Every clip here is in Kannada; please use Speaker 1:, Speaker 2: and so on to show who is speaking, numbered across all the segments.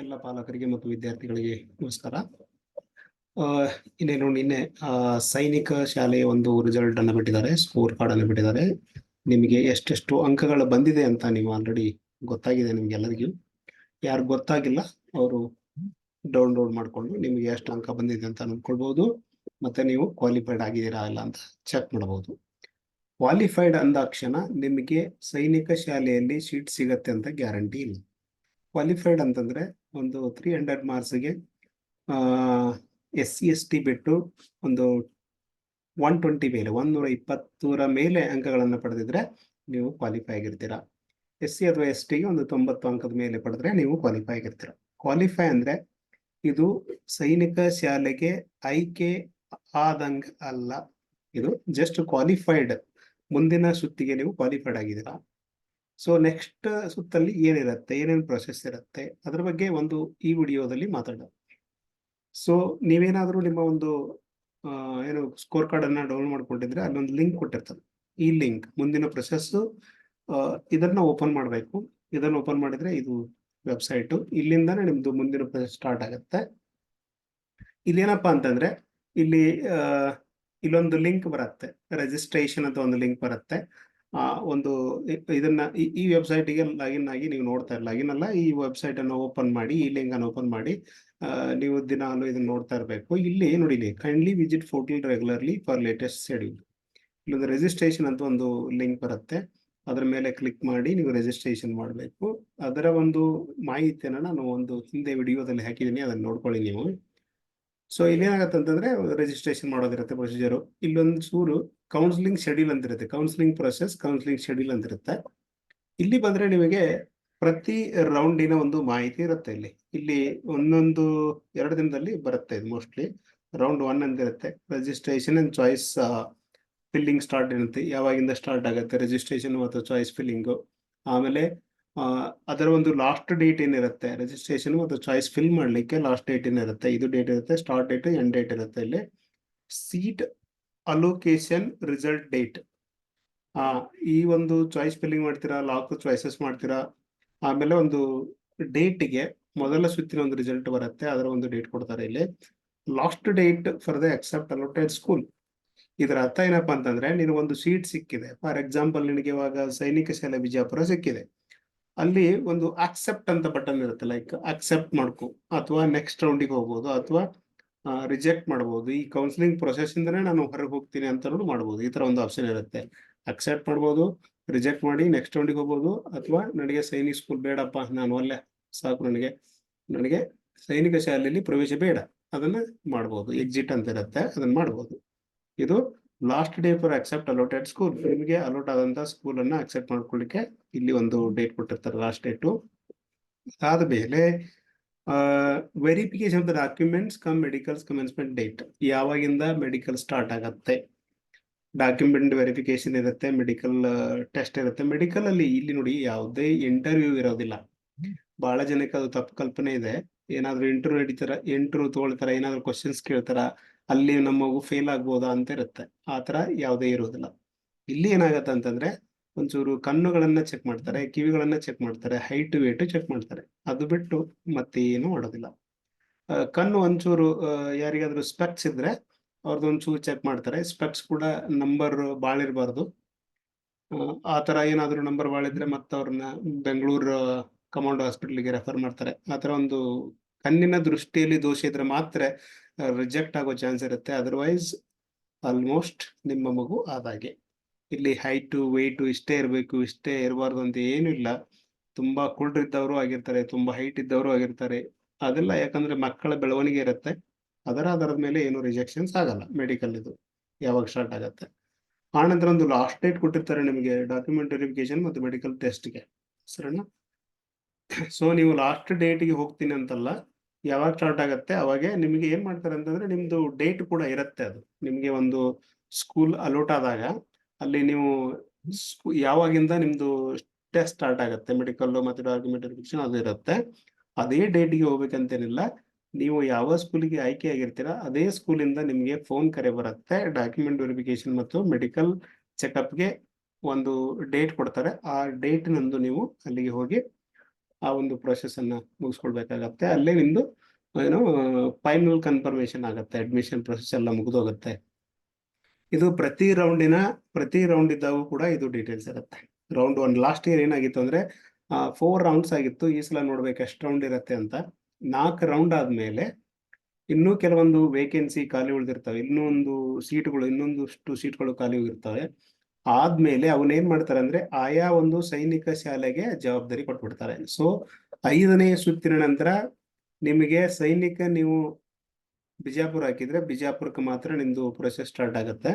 Speaker 1: ಎಲ್ಲ ಪಾಲಕರಿಗೆ ಮತ್ತು ವಿದ್ಯಾರ್ಥಿಗಳಿಗೆ ನಮಸ್ಕಾರ. ಇನ್ನೇನು ನಿನ್ನೆ ಸೈನಿಕ ಶಾಲೆಯ ಒಂದು ರಿಸಲ್ಟ್ ಅನ್ನು ಬಿಟ್ಟಿದ್ದಾರೆ ಸ್ಕೋರ್ ಕಾರ್ಡ್ ಅನ್ನು ಬಿಟ್ಟಿದ್ದಾರೆ. ನಿಮಗೆ ಎಷ್ಟೆಷ್ಟು ಅಂಕಗಳು ಬಂದಿದೆ ಅಂತ ನೀವು ಆಲ್ರೆಡಿ ಗೊತ್ತಾಗಿದೆ ನಿಮ್ಗೆಲ್ಲರಿಗೂ. ಯಾರು ಗೊತ್ತಾಗಿಲ್ಲ, ಅವರು ಡೌನ್ಲೋಡ್ ಮಾಡಿಕೊಂಡು ನಿಮಗೆ ಎಷ್ಟು ಅಂಕ ಬಂದಿದೆ ಅಂತ ನೋಡ್ಕೊಳ್ಬಹುದು ಮತ್ತೆ ನೀವು ಕ್ವಾಲಿಫೈಡ್ ಆಗಿದ್ದೀರಾ ಇಲ್ಲ ಅಂತ ಚೆಕ್ ಮಾಡಬಹುದು ಕ್ವಾಲಿಫೈಡ್ ಅಂದಾಕ್ಷಣ ನಿಮಗೆ ಸೈನಿಕ ಶಾಲೆಯಲ್ಲಿ ಸೀಟ್ ಸಿಗತ್ತೆ ಅಂತ ಗ್ಯಾರಂಟಿ ಇಲ್ಲ. ಕ್ವಾಲಿಫೈಡ್ ಅಂತಂದ್ರೆ ಒಂದು ತ್ರೀ ಹಂಡ್ರೆಡ್ ಮಾರ್ಕ್ಸ್ಗೆ ಎಸ್ ಸಿ ಎಸ್ ಟಿ ಬಿಟ್ಟು ಒಂದು ಒನ್ ಟ್ವೆಂಟಿ ಮೇಲೆ, ಒಂದೂರ ಇಪ್ಪತ್ತೂರ ಮೇಲೆ ಅಂಕಗಳನ್ನು ಪಡೆದಿದ್ರೆ ನೀವು ಕ್ವಾಲಿಫೈ ಆಗಿರ್ತೀರಾ. ಎಸ್ ಸಿ ಅಥವಾ ಎಸ್ ಟಿಗೆ ಒಂದು ತೊಂಬತ್ತು ಅಂಕದ ಮೇಲೆ ಪಡೆದ್ರೆ ನೀವು ಕ್ವಾಲಿಫೈ ಆಗಿರ್ತೀರಾ. ಕ್ವಾಲಿಫೈ ಅಂದರೆ ಇದು ಸೈನಿಕ ಶಾಲೆಗೆ ಆಯ್ಕೆ ಆದಂಗೆ ಅಲ್ಲ, ಇದು ಜಸ್ಟ್ ಕ್ವಾಲಿಫೈಡ್ ಮುಂದಿನ ಸುತ್ತಿಗೆ ನೀವು ಕ್ವಾಲಿಫೈಡ್ ಆಗಿದ್ದೀರಾ. ಸೊ ನೆಕ್ಸ್ಟ್ ಸುತ್ತಲ್ಲಿ ಏನಿರುತ್ತೆ, ಏನೇನು ಪ್ರೊಸೆಸ್ ಇರುತ್ತೆ, ಅದ್ರ ಬಗ್ಗೆ ಒಂದು ಈ ವಿಡಿಯೋದಲ್ಲಿ ಮಾತಾಡೋಣ. ಸೊ ನೀವೇನಾದ್ರೂ ನಿಮ್ಮ ಒಂದು ಏನು ಸ್ಕೋರ್ ಕಾರ್ಡ್ ಅನ್ನ ಡೌನ್ಲೋಡ್ ಮಾಡ್ಕೊಂಡಿದ್ರೆ ಅಲ್ಲೊಂದು ಲಿಂಕ್ ಕೊಟ್ಟಿರ್ತದೆ. ಈ ಲಿಂಕ್ ಮುಂದಿನ ಪ್ರೊಸೆಸ್ ಇದನ್ನ ಓಪನ್ ಮಾಡಬೇಕು. ಇದನ್ನ ಓಪನ್ ಮಾಡಿದ್ರೆ ಇದು ವೆಬ್ಸೈಟ್ ಇಲ್ಲಿಂದಾನೆ ನಿಮ್ದು ಮುಂದಿನ ಪ್ರೊಸೆಸ್ ಸ್ಟಾರ್ಟ್ ಆಗುತ್ತೆ. ಇಲ್ಲೇನಪ್ಪಾ ಅಂತಂದ್ರೆ, ಇಲ್ಲಿ ಇಲ್ಲೊಂದು ಲಿಂಕ್ ಬರುತ್ತೆ. ರಿಜಿಸ್ಟ್ರೇಷನ್ ಅಂತ ಒಂದು ಲಿಂಕ್ ಬರುತ್ತೆ. ಒಂದು ಇದನ್ನ ಈ- ವೆಬ್ಸೈಟಿಗೆ ಲಾಗಿನ್ ಆಗಿ ನೀವು ನೋಡ್ತಾ ಲಾಗಿನ್ ಅಲ್ಲ, ಈ ವೆಬ್ಸೈಟ್ ಅನ್ನು ಓಪನ್ ಮಾಡಿ, ಈ ಲಿಂಕ್ ಅನ್ನು ಓಪನ್ ಮಾಡಿ ನೀವು ದಿನಾಲು ಇದನ್ನ ನೋಡ್ತಾ ಇರಬೇಕು. ಇಲ್ಲಿ ನೋಡಿ kindly visit portal regularly for latest schedule ಇಲ್ಲೊಂದು ರಿಜಿಸ್ಟ್ರೇಷನ್ ಅಂತ ಒಂದು ಲಿಂಕ್ ಬರುತ್ತೆ. ಅದರ ಮೇಲೆ ಕ್ಲಿಕ್ ಮಾಡಿ ನೀವು ರಿಜಿಸ್ಟ್ರೇಷನ್ ಮಾಡಬೇಕು. ಅದರ ಒಂದು ಮಾಹಿತಿಯನ್ನು ನಾನು ಒಂದು ಹಿಂದೆ ವಿಡಿಯೋದಲ್ಲಿ ಹಾಕಿದ್ದೀನಿ ಅದನ್ನು ನೋಡ್ಕೊಳ್ಳಿ ನೀವು. ಸೊ ಇಲ್ಲೇನಾಗತ್ತೆ ಅಂತಂದ್ರೆ ರಿಜಿಸ್ಟ್ರೇಷನ್ ಮಾಡೋದಿರುತ್ತೆ ಪ್ರೊಸೀಜರು ಇಲ್ಲೊಂದು ಚೂರು ಕೌನ್ಸಿಲಿಂಗ್ ಶೆಡ್ಯೂಲ್ ಅಂತ ಇರುತ್ತೆ ಕೌನ್ಸಿಲಿಂಗ್ ಪ್ರೊಸೆಸ್ ಕೌನ್ಸಿಲಿಂಗ್ ಶೆಡ್ಯೂಲ್ ಅಂತ ಇರುತ್ತೆ ಇಲ್ಲಿ ಬಂದ್ರೆ ನಿಮಗೆ ಪ್ರತಿ ರೌಂಡಿನ ಒಂದು ಮಾಹಿತಿ ಇರುತ್ತೆ ಇಲ್ಲಿ. ಇಲ್ಲಿ ಒಂದೊಂದು, ಎರಡು ದಿನದಲ್ಲಿ ಬರುತ್ತೆ ಇದು ಮೋಸ್ಟ್ಲಿ ರೌಂಡ್ ಒನ್ ಅಂತ ಇರುತ್ತೆ registration and choice filling start ಇರುತ್ತೆ. ಯಾವಾಗಿಂದ ಸ್ಟಾರ್ಟ್ ಆಗುತ್ತೆ? ರಿಜಿಸ್ಟ್ರೇಷನ್ ಮತ್ತು ಚಾಯ್ಸ್ ಫಿಲ್ಲಿಂಗು ಆಮೇಲೆ ಅದರ ಒಂದು ಲಾಸ್ಟ್ ಡೇಟ್ ಏನಿರುತ್ತೆ? ರಿಜಿಸ್ಟ್ರೇಷನ್ ಮತ್ತು ಚಾಯ್ಸ್ ಫಿಲ್ ಮಾಡಲಿಕ್ಕೆ ಲಾಸ್ಟ್ ಡೇಟ್ ಏನಿರುತ್ತೆ? ಇದು ಡೇಟ್ ಇರುತ್ತೆ ಸ್ಟಾರ್ಟ್ ಡೇಟ್ ಎಂಡ್ ಡೇಟ್ ಇರುತ್ತೆ ಇಲ್ಲಿ. ಸೀಟ್ ಅಲೋಕೇಶನ್ ರಿಸಲ್ಟ್ ಡೇಟ್ ಈ ಒಂದು ಚಾಯ್ಸ್ ಫಿಲ್ಲಿಂಗ್ ಮಾಡ್ತೀರಾ ಲಾಕ್ ಚಾಯ್ಸಸ್ ಮಾಡ್ತೀರಾ? ಆಮೇಲೆ ಒಂದು ಡೇಟ್ಗೆ ಮೊದಲ ಸುತ್ತಿನ ಒಂದು ರಿಸಲ್ಟ್ ಬರುತ್ತೆ, ಅದರ ಒಂದು ಡೇಟ್ ಕೊಡ್ತಾರೆ ಇಲ್ಲಿ. Last date for the accept allotted school ಇದರ ಅರ್ಥ ಏನಪ್ಪಾ ಅಂತಂದ್ರೆ ನೀನು ಒಂದು ಸೀಟ್ ಸಿಕ್ಕಿದೆ. ಫಾರ್ ಎಕ್ಸಾಂಪಲ್ ನಿನಗೆ ಇವಾಗ ಸೈನಿಕ ಶಾಲೆ ವಿಜಯಪುರ ಸಿಕ್ಕಿದೆ. ಅಲ್ಲಿ ಒಂದು ಅಕ್ಸೆಪ್ಟ್ ಅಂತ ಬಟನ್ ಇರುತ್ತೆ ಲೈಕ್ ಅಕ್ಸೆಪ್ಟ್ ಮಾಡ್ಕೊ, ಅಥವಾ ನೆಕ್ಸ್ಟ್ ರೌಂಡಿಗೆ ಹೋಗ್ಬೋದು, ಅಥವಾ ರಿಜೆಕ್ಟ್ ಮಾಡ್ಬೋದು. ಈ ಕೌನ್ಸಿಲಿಂಗ್ ಪ್ರೊಸೆಸ್ ಇಂದನೇ ನಾನು ಹೊರಗೆ ಹೋಗ್ತೀನಿ ಅಂತ ಮಾಡ್ಬೋದು. ಈ ತರ ಒಂದು ಆಪ್ಷನ್ ಇರುತ್ತೆ. ಅಕ್ಸೆಪ್ಟ್ ಮಾಡ್ಬೋದು ರಿಜೆಕ್ಟ್ ಮಾಡಿ ನೆಕ್ಸ್ಟ್ ರೌಂಡಿಗೆ ಹೋಗ್ಬೋದು, ಅಥವಾ ನನಗೆ ಸೈನಿಕ ಸ್ಕೂಲ್ ಬೇಡಪ್ಪ, ನಾನು ಅಲ್ಲೇ, ಸಾಕು ನನಗೆ. ನನಗೆ ಸೈನಿಕ ಶಾಲೆಯಲ್ಲಿ ಪ್ರವೇಶ ಬೇಡ. ಅದನ್ನ ಮಾಡ್ಬೋದು. ಎಕ್ಸಿಟ್ ಅಂತ ಇರುತ್ತೆ, ಅದನ್ನ ಮಾಡ್ಬೋದು. ಇದು last day for accept allotted school ನಿಮಗೆ ಅಲೋಟ್ ಆದಂತ ಸ್ಕೂಲ್ ಅನ್ನ ಅಕ್ಸೆಪ್ಟ್ ಮಾಡ್ಕೊಳ್ಳಿಕ್ಕೆ ಇಲ್ಲಿ ಒಂದು ಡೇಟ್ ಕೊಟ್ಟಿರ್ತಾರೆ ಲಾಸ್ಟ್ ಡೇಟು ಅದಾದ್ಮೇಲೆ verification of the documents cum medicals commencement date ಯಾವಾಗಿಂದ ಮೆಡಿಕಲ್ ಸ್ಟಾರ್ಟ್ ಆಗತ್ತೆ? ಡಾಕ್ಯುಮೆಂಟ್ ವೆರಿಫಿಕೇಶನ್ ಇರುತ್ತೆ ಮೆಡಿಕಲ್ ಟೆಸ್ಟ್ ಇರುತ್ತೆ. ಮೆಡಿಕಲ್ ಅಲ್ಲಿ ಇಲ್ಲಿ ನೋಡಿ ಯಾವುದೇ ಇಂಟರ್ವ್ಯೂ ಇರೋದಿಲ್ಲ. ಬಹಳ ಜನಕ್ಕೆ ಅದು ತಪ್ಪು ಕಲ್ಪನೆ ಇದೆ. ಏನಾದ್ರು ಇಂಟರ್ವ್ಯೂ ನಡೀತಾರ ಇಂಟರ್ವ್ಯೂ ತಗೊಳ್ತಾರ, ಏನಾದ್ರು ಕ್ವಶನ್ಸ್ ಕೇಳ್ತಾರ, ಅಲ್ಲಿ ನಮ್ಮ ಮಗು ಫೇಲ್ ಆಗ್ಬೋದಾ ಅಂತ ಇರುತ್ತೆ. ಆ ತರ ಯಾವುದೇ ಇರೋದಿಲ್ಲ ಇಲ್ಲಿ ಏನಾಗತ್ತೆ ಅಂತಂದ್ರೆ, ಒಂಚೂರು ಕಣ್ಣುಗಳನ್ನ ಚೆಕ್ ಮಾಡ್ತಾರೆ, ಕಿವಿಗಳನ್ನ ಚೆಕ್ ಮಾಡ್ತಾರೆ ಹೈಟ್ ವೇಟ್ ಚೆಕ್ ಮಾಡ್ತಾರೆ. ಅದು ಬಿಟ್ಟು ಮತ್ತೆ ಏನು ಮಾಡೋದಿಲ್ಲ ಕಣ್ಣು ಒಂಚೂರು ಯಾರಿಗಾದ್ರೂ ಸ್ಪೆಕ್ಸ್ ಇದ್ರೆ ಅವ್ರದ್ದು ಒಂಚೂರು ಚೆಕ್ ಮಾಡ್ತಾರೆ. ಸ್ಪೆಕ್ಸ್ ಕೂಡ ನಂಬರ್ ಬಾಳಿರ್ಬಾರ್ದು. ಆ ತರ ಏನಾದ್ರು ನಂಬರ್ ಬಾಳಿದ್ರೆ ಮತ್ತೆ ಅವ್ರನ್ನ ಬೆಂಗಳೂರು ಕಮಾಂಡ್ ಹಾಸ್ಪಿಟಲ್ಗೆ ರೆಫರ್ ಮಾಡ್ತಾರೆ. ಆ ಒಂದು ಕಣ್ಣಿನ ದೃಷ್ಟಿಯಲ್ಲಿ ದೋಷ ಇದ್ರೆ ಮಾತ್ರ ರಿಜೆಕ್ಟ್ ಆಗೋ ಚಾನ್ಸ್ ಇರುತ್ತೆ. ಅದರ್ವೈಸ್ ಆಲ್ಮೋಸ್ಟ್ ನಿಮ್ಮ ಮಗು ಆದಾಗೆ. ಇಲ್ಲಿ ಹೈಟು ವೆಯ್ಟು ಇಷ್ಟೇ ಇರಬೇಕು, ಇಷ್ಟೇ ಇರಬಾರ್ದು ಅಂತ ಏನೂ ಇಲ್ಲ. ತುಂಬಾ ಕುಳ್ರಿದ್ದವರು ಆಗಿರ್ತಾರೆ, ತುಂಬಾ ಹೈಟ್ ಇದ್ದವರು ಆಗಿರ್ತಾರೆ. ಅದೆಲ್ಲ ಯಾಕಂದ್ರೆ ಮಕ್ಕಳ ಬೆಳವಣಿಗೆ ಇರುತ್ತೆ. ಅದರ ಆಧಾರದ ಮೇಲೆ ಏನು ರಿಜೆಕ್ಷನ್ಸ್ ಆಗಲ್ಲ ಮೆಡಿಕಲ್ ಇದು. ಯಾವಾಗ ಸ್ಟಾರ್ಟ್ ಆಗತ್ತೆ. ಆನಂತರ ಒಂದು ಲಾಸ್ಟ್ ಡೇಟ್ ಕೊಟ್ಟಿರ್ತಾರೆ ನಿಮಗೆ ಡಾಕ್ಯುಮೆಂಟ್ ವೆರಿಫಿಕೇಶನ್ ಮತ್ತು ಮೆಡಿಕಲ್ ಟೆಸ್ಟ್ಗೆ ಸರಿನಾ? ಸೊ ನೀವು ಲಾಸ್ಟ್ ಡೇಟ್ಗೆ ಹೋಗ್ತೀನಿ ಅಂತಲ್ಲ, ಯಾವಾಗ ಸ್ಟಾರ್ಟ್ ಆಗುತ್ತೆ? ಅವಾಗೆ ನಿಮಗೆ ಏನ್ ಮಾಡ್ತಾರೆ ಅಂತಂದ್ರೆ ನಿಮ್ದು ಡೇಟ್ ಕೂಡ ಇರುತ್ತೆ ಅದು. ನಿಮಗೆ ಒಂದು ಸ್ಕೂಲ್ ಅಲೋಟ್ ಆದಾಗ, ಅಲ್ಲಿ ನೀವು ಯಾವಾಗಿಂದ ನಿಮ್ದು ಟೆಸ್ಟ್ ಸ್ಟಾರ್ಟ್ ಆಗುತ್ತೆ? ಮೆಡಿಕಲ್ ಮತ್ತೆ ಡಾಕ್ಯುಮೆಂಟ್ ವೆರಿಫಿಕೇಶನ್ ಅದು ಇರುತ್ತೆ. ಅದೇ ಡೇಟ್ಗೆ ಹೋಗ್ಬೇಕಂತೇನಿಲ್ಲ. ನೀವು ಯಾವ ಸ್ಕೂಲಿಗೆ ಆಯ್ಕೆ ಆಗಿರ್ತೀರಾ, ಅದೇ ಸ್ಕೂಲಿಂದ ನಿಮಗೆ ಫೋನ್ ಕರೆ ಬರುತ್ತೆ. ಡಾಕ್ಯುಮೆಂಟ್ ವೆರಿಫಿಕೇಶನ್ ಮತ್ತು ಮೆಡಿಕಲ್ ಚೆಕಪ್ಗೆ ಒಂದು ಡೇಟ್ ಕೊಡ್ತಾರೆ. ಆ ಡೇಟ್ ನಂದು ನೀವು ಅಲ್ಲಿಗೆ ಹೋಗಿ ಆ ಒಂದು ಪ್ರೊಸೆಸ್ ಅನ್ನ ಮುಗಿಸ್ಕೊಳ್ಬೇಕಾಗತ್ತೆ. ಅಲ್ಲೇ ನಿಮ್ದು, ಏನು ಫೈನಲ್ ಕನ್ಫರ್ಮೇಶನ್ ಆಗುತ್ತೆ. ಅಡ್ಮಿಷನ್ ಪ್ರೊಸೆಸ್ ಎಲ್ಲ ಮುಗಿದೋಗುತ್ತೆ. ಇದು ಪ್ರತಿ ರೌಂಡಿನ ಪ್ರತಿ ರೌಂಡ್ ಇದ್ದಾಗೂ ಕೂಡ ಇದು ಡೀಟೇಲ್ಸ್ ಇರುತ್ತೆ. ರೌಂಡ್ ಒನ್ ಲಾಸ್ಟ್ ಇಯರ್ ಏನಾಗಿತ್ತು ಅಂದ್ರೆ ಫೋರ್ ರೌಂಡ್ಸ್ ಆಗಿತ್ತು. ಈ ಸಲ ನೋಡ್ಬೇಕು ಎಷ್ಟು ರೌಂಡ್ ಇರುತ್ತೆ ಅಂತ. ನಾಲ್ಕು ರೌಂಡ್ ಆದ್ಮೇಲೆ ಇನ್ನೂ ಕೆಲವೊಂದು ವೇಕೆನ್ಸಿ ಖಾಲಿ ಉಳಿದಿರ್ತವೆ. ಇನ್ನೊಂದು ಸೀಟ್ಗಳು ಇನ್ನೊಂದಷ್ಟು ಸೀಟ್ಗಳು ಖಾಲಿ ಇರ್ತವೆ ಆದ್ಮೇಲೆ ಅವನೇನ್ ಮಾಡ್ತಾರೆ ಅಂದ್ರೆ ಆಯಾ ಒಂದು ಸೈನಿಕ ಶಾಲೆಗೆ ಜವಾಬ್ದಾರಿ ಕೊಟ್ಬಿಡ್ತಾರೆ. ಸೊ ಐದನೇ ಸುತ್ತಿನ ನಂತರ ನಿಮಗೆ ಸೈನಿಕ ನೀವು ಬಿಜಾಪುರ ಹಾಕಿದ್ರೆ ಬಿಜಾಪುರಕ್ಕೆ ಮಾತ್ರ ನಿಮ್ದು ಪ್ರೊಸೆಸ್ ಸ್ಟಾರ್ಟ್ ಆಗುತ್ತೆ.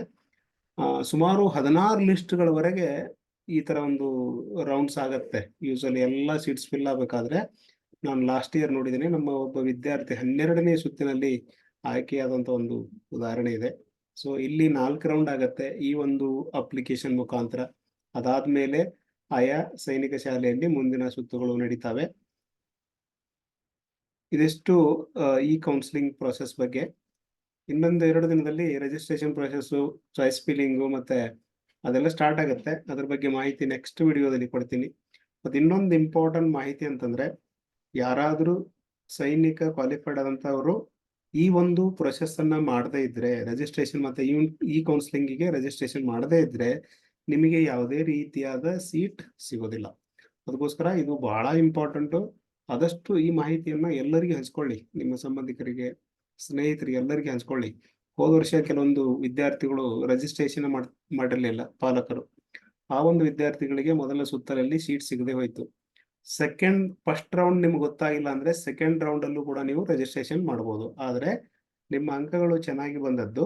Speaker 1: ಸುಮಾರು ಹದಿನಾರು ಲಿಸ್ಟ್ಗಳವರೆಗೆ ಈ ತರ ಒಂದು ರೌಂಡ್ಸ್ ಆಗತ್ತೆ. ಯೂಸಲಿ ಎಲ್ಲ ಸೀಟ್ಸ್ ಫಿಲ್ ಆಗ್ಬೇಕಾದ್ರೆ ನಾನು ಲಾಸ್ಟ್ ಇಯರ್ ನೋಡಿದ್ದೀನಿ ನಮ್ಮ ಒಬ್ಬ ವಿದ್ಯಾರ್ಥಿ ಹನ್ನೆರಡನೇ ಸುತ್ತಿನಲ್ಲಿ ಆಯ್ಕೆಯಾದಂತ ಒಂದು ಉದಾಹರಣೆ ಇದೆ. ಸೊ ಇಲ್ಲಿ ನಾಲ್ಕು ರೌಂಡ್ ಆಗತ್ತೆ ಈ ಒಂದು ಅಪ್ಲಿಕೇಶನ್ ಮುಖಾಂತರ. ಅದಾದ್ಮೇಲೆ ಆಯಾ ಸೈನಿಕ ಶಾಲೆಯಲ್ಲಿ ಮುಂದಿನ ಸುತ್ತುಗಳು ನಡೀತಾವೆ. ಇದಿಷ್ಟು ಈ ಕೌನ್ಸಿಲಿಂಗ್ ಪ್ರೊಸೆಸ್ ಬಗ್ಗೆ. ಇನ್ನೊಂದು ಎರಡು ದಿನದಲ್ಲಿ ರಿಜಿಸ್ಟ್ರೇಷನ್ ಪ್ರೊಸೆಸ್ ಚಾಯ್ಸ್ ಫಿಲ್ಲಿಂಗು ಮತ್ತೆ ಅದೆಲ್ಲ ಸ್ಟಾರ್ಟ್ ಆಗುತ್ತೆ. ಅದ್ರ ಬಗ್ಗೆ ಮಾಹಿತಿ ನೆಕ್ಸ್ಟ್ ವಿಡಿಯೋದಲ್ಲಿ ಕೊಡ್ತೀನಿ. ಮತ್ತೆ ಇನ್ನೊಂದು ಇಂಪಾರ್ಟೆಂಟ್ ಮಾಹಿತಿ ಅಂತಂದ್ರೆ, ಯಾರಾದರೂ ಸೈನಿಕ ಕ್ವಾಲಿಫೈಡ್ ಆದಂತವರು ಈ ಒಂದು ಪ್ರೊಸೆಸ್ ಅನ್ನ ಮಾಡದೇ ಇದ್ರೆ ರಿಜಿಸ್ಟ್ರೇಷನ್ ಮತ್ತೆ ಈ ಕೌನ್ಸಿಲಿಂಗಿಗೆ ರಿಜಿಸ್ಟ್ರೇಷನ್ ಮಾಡದೇ ಇದ್ರೆ ನಿಮಗೆ ಯಾವುದೇ ರೀತಿಯಾದ ಸೀಟ್ ಸಿಗೋದಿಲ್ಲ. ಅದಕ್ಕೋಸ್ಕರ ಇದು ಬಹಳ ಇಂಪಾರ್ಟೆಂಟು ಆದಷ್ಟು ಈ ಮಾಹಿತಿಯನ್ನ ಎಲ್ಲರಿಗೆ ಹಂಚ್ಕೊಳ್ಳಿ. ನಿಮ್ಮ ಸಂಬಂಧಿಕರಿಗೆ, ಸ್ನೇಹಿತರಿಗೆ ಎಲ್ಲರಿಗೆ ಹಂಚ್ಕೊಳ್ಳಿ. ಹೋದ ವರ್ಷ ಕೆಲವೊಂದು ವಿದ್ಯಾರ್ಥಿಗಳು ರಿಜಿಸ್ಟ್ರೇಷನ್ ಮಾಡಿರ್ಲಿಲ್ಲ ಪಾಲಕರು. ಆ ಒಂದು ವಿದ್ಯಾರ್ಥಿಗಳಿಗೆ ಮೊದಲ ಸುತ್ತಲಲ್ಲಿ ಸೀಟ್ ಸಿಗದೆ ಹೋಯ್ತು. ಸೆಕೆಂಡ್ ಫಸ್ಟ್ ರೌಂಡ್ ನಿಮ್ಗೆ ಗೊತ್ತಾಗಿಲ್ಲ ಅಂದ್ರೆ ಸೆಕೆಂಡ್ ರೌಂಡ್ ಅಲ್ಲೂ ಕೂಡ ನೀವು ರಿಜಿಸ್ಟ್ರೇಷನ್ ಮಾಡಬಹುದು ಆದರೆ ನಿಮ್ಮ ಅಂಕಗಳು ಚೆನ್ನಾಗಿ ಬಂದದ್ದು,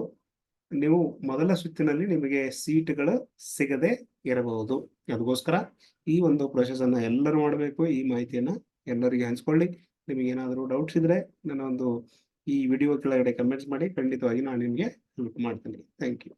Speaker 1: ನೀವು ಮೊದಲ ಸುತ್ತಿನಲ್ಲಿ ನಿಮಗೆ ಸೀಟ್ಗಳು ಸಿಗದೆ ಇರಬಹುದು. ಅದಕ್ಕೋಸ್ಕರ ಈ ಒಂದು ಪ್ರೊಸೆಸ್ ಅನ್ನ ಎಲ್ಲರೂ ಮಾಡಬೇಕು. ಈ ಮಾಹಿತಿಯನ್ನ ಎಲ್ಲರಿಗೆ ಹಂಚ್ಕೊಳ್ಳಿ. ನಿಮಗೆ ಏನಾದರೂ ಡೌಟ್ಸ್ ಇದ್ರೆ ನನ್ನ ಒಂದು ಈ ವಿಡಿಯೋ ಕೆಳಗಡೆ ಕಮೆಂಟ್ಸ್ ಮಾಡಿ, ಖಂಡಿತವಾಗಿ ನಾನು ನಿಮಗೆ ಹೆಲ್ಪ್ ಮಾಡ್ತೀನಿ. Thank you